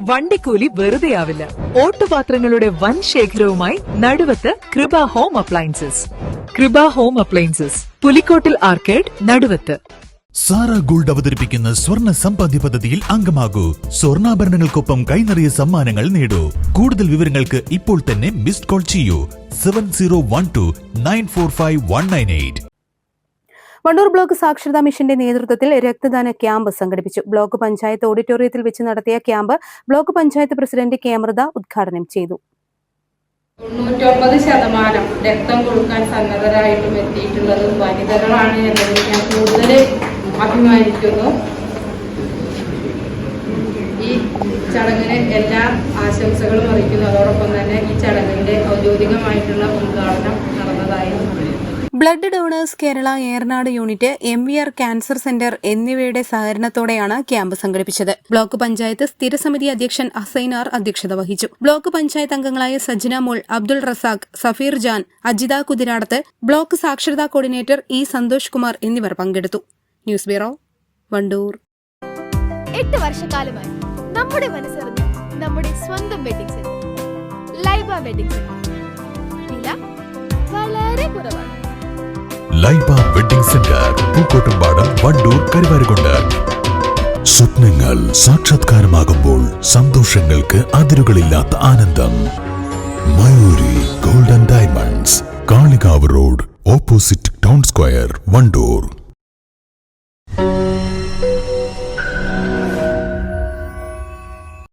വണ്ടിക്കൂലി വെറുതെയാവില്ല. ഓട്ടുപാത്രങ്ങളുടെ വൻ ശേഖരവുമായി Naduvath Krupa home appliances. Krupa home appliances Pulikkottil arcade Naduvath. Sara gold അവതരിപ്പിക്കുന്ന സ്വർണ സമ്പാദ്യ പദ്ധതിയിൽ അംഗമാകൂ. സ്വർണാഭരണങ്ങൾക്കൊപ്പം കൈനിറിയ സമ്മാനങ്ങൾ നേടൂ. കൂടുതൽ വിവരങ്ങൾക്ക് ഇപ്പോൾ തന്നെ മിസ്ഡ് കോൾ ചെയ്യൂ. Seven zero one two nine four five one nine eight. Wandoor block സാക്ഷരതാ മിഷന്റെ നേതൃത്വത്തിൽ രക്തദാന ക്യാമ്പ് സംഘടിപ്പിച്ചു. ബ്ലോക്ക് പഞ്ചായത്ത് ഓഡിറ്റോറിയത്തിൽ വെച്ച് നടത്തിയ camp block panchayat president K. ഉദ്ഘാടനം ചെയ്തു. തൊണ്ണൂറ്റൊമ്പത് ശതമാനം രക്തം കൊടുക്കാൻ സന്നദ്ധരായിട്ടും എത്തിയിട്ടുള്ളത് വനിതകളാണ് എന്നതിൽ ഞാൻ കൂടുതൽ അഭിമാനിക്കുന്നു. ഈ ചടങ്ങിന് എല്ലാ ആശംസകളും അറിയിക്കുന്നു. അതോടൊപ്പം തന്നെ ഈ ചടങ്ങിന്റെ ഔദ്യോഗികമായിട്ടുള്ള ഉദ്ഘാടനം നടന്നതായി blood donors Kerala Eranad unit M V R cancer centre എന്നിവയുടെ സഹകരണത്തോടെയാണ് ക്യാമ്പ് സംഘടിപ്പിച്ചത്. ബ്ലോക്ക് പഞ്ചായത്ത് സ്ഥിരസമിതി അധ്യക്ഷൻ അസൈനാർ അധ്യക്ഷത വഹിച്ചു. ബ്ലോക്ക് പഞ്ചായത്ത് അംഗങ്ങളായ സജ്ന മോൾ അബ്ദുൾ റസാഖ് സഫീർ ജാൻ അജിത കുതിരാടത്ത് ബ്ലോക്ക് സാക്ഷരതാ കോർഡിനേറ്റർ ഇ സന്തോഷ് കുമാർ എന്നിവർ പങ്കെടുത്തു. News bureau Wandoor. എട്ട് വർഷക്കാലമായി നമ്മുടെ നമ്മുടെ സ്വന്തം വെഡിങ് സെന്റർ സെന്റർ. വില വളരെ കുറവാണ്. Laiba wedding centre Pookkottumpadam Wandoor Karuvarakundu. സ്വപ്നങ്ങൾ സാക്ഷാത്കാരമാകുമ്പോൾ സന്തോഷങ്ങൾക്ക് അതിരുകളില്ലാത്ത ആനന്ദം. Mayuri golden diamonds Kalikavu road opposite town square Wandoor.